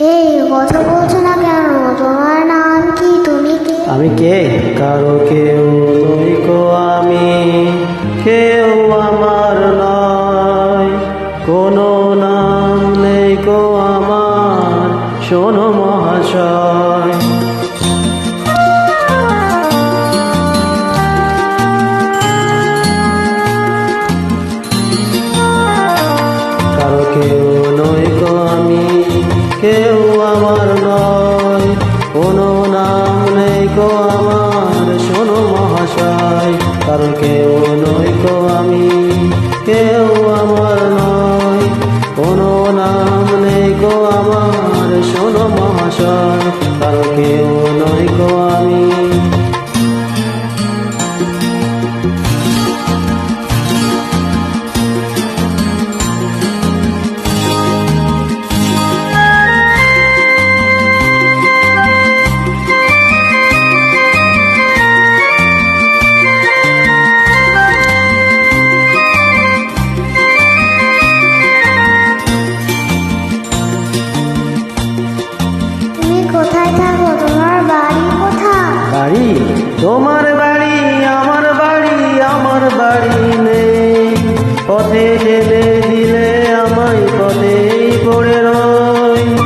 এই কথা বলছো না কেন? তোমার নাম কি? তুমি কে? আমি কে? কারও কেউ তুমি কো আমি। কেউ আমার নয়। কোনো নাম নেই কো আমার। শোনো মহাশয়। গো আমার শোনো মহাশয় কারণ কেউ নই কোথায় থাকো? তোমার বাড়ি কোথায়? বাড়ি? তোমার বাড়ি, আমার বাড়ি আমার বাড়ি নেই। পথে ঠেলে দিলে আমায় পথেই পড়ে রই।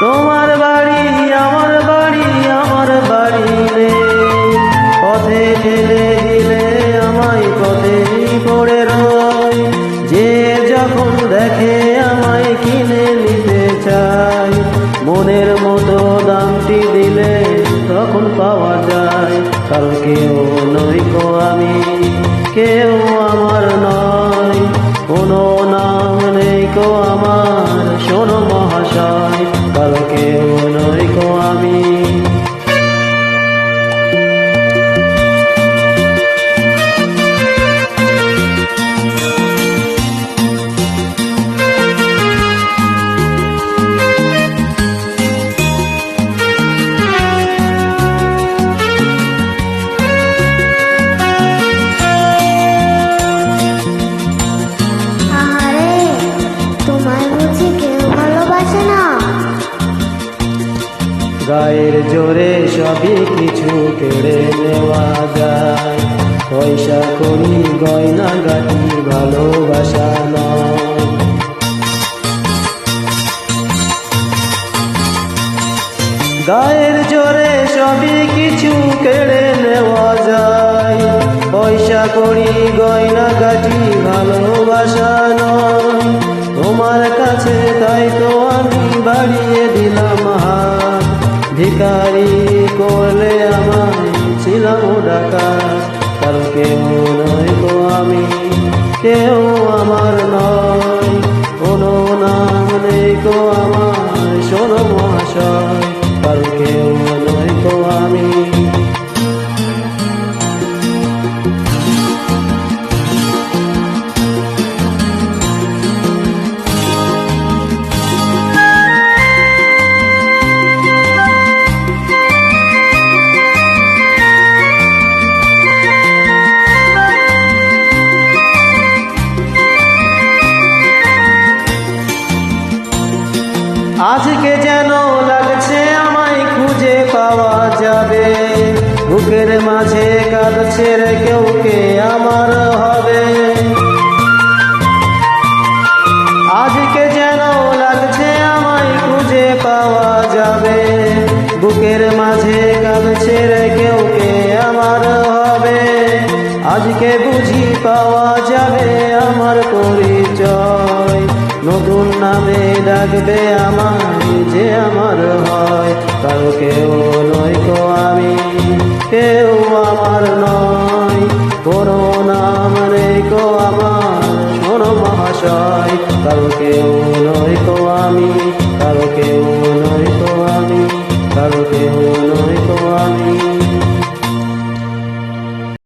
তোমার বাড়ি, আমার বাড়ি আমার বাড়ি নেই। পথে ঠেলে দিলে আমায় পথেই পড়ে রই। যে যখন দেখে আমায় কিনে কারণ কেউ নই গো আমি কেউ আমার নয়। গায়ের জোরে সবই কিছু কেড়ে নেওয়া যায়। পয়সা করি, গয়না গাটি, ভালোবাসা নয়। গায়ের জোরে সবই কিছু কেড়ে নেওয়া যায়। পয়সা করি, গয়না গাটি, ভালোবাসা নয়। তোমার কাছে তাই তো আমি বাড়িয়ে দিলাম ভিকারি করলে আমার ছিলাম ডাকা কার কেউ নয় গো আমি কেউ আমার আজকে যেন লাগছে আমায় খুঁজে পাওয়া যাবে। বুকের মাঝে কাঁদছে রে কেউ কে আমার হবে। আজকে যেন লাগছে আমায় খুঁজে পাওয়া যাবে। বুকের মাঝে কাঁদছে রে কেউ কে আমার হবে। আজকে বুঝি পাওয়া যাবে। নামে ডাকবে আমার যে আমার হয়। কারও কেউ নয় তো আমি, কেউ আমার নয়। কোনো নাম নেই কো আমার শোনো মহাশয় কারও কেউ নয় তো আমি, কারও কেউ